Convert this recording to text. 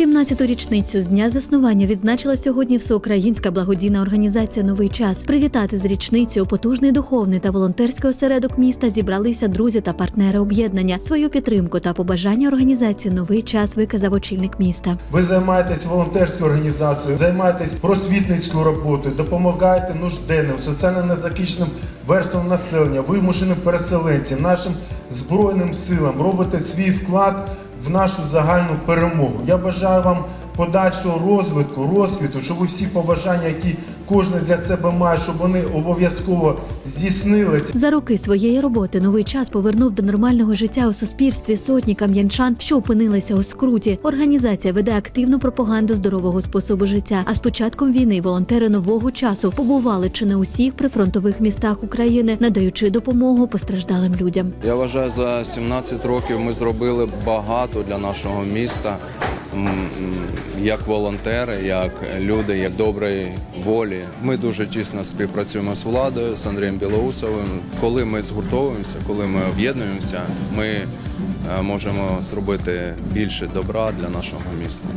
17-ту річницю з дня заснування відзначила сьогодні всеукраїнська благодійна організація Новий час. Привітати з річницею потужний духовний та волонтерський осередок міста зібралися друзі та партнери об'єднання. Свою підтримку та побажання організації Новий час виказав очільник міста. Ви займаєтесь волонтерською організацією, займаєтесь просвітницькою роботою, допомагаєте нужденним, соціально незахищеним верствам населення, вимушеним переселенцям, нашим збройним силам, робите свій вклад в нашу загальну перемогу. Я бажаю вам подальшого розвитку, розквіту, щоб всі побажання, які кожен для себе має, щоб вони обов'язково здійснилися. За роки своєї роботи новий час повернув до нормального життя у суспільстві сотні кам'янчан, що опинилися у скруті. Організація веде активну пропаганду здорового способу життя. А з початком війни волонтери нового часу побували чи не у всіх прифронтових містах України, надаючи допомогу постраждалим людям. Я вважаю, за 17 років ми зробили багато для нашого міста, як волонтери, як люди, як доброї волі. Ми дуже тісно співпрацюємо з владою, з Андрієм Білоусовим. Коли ми згуртовуємося, коли ми об'єднуємося, ми е, можемо зробити більше добра для нашого міста.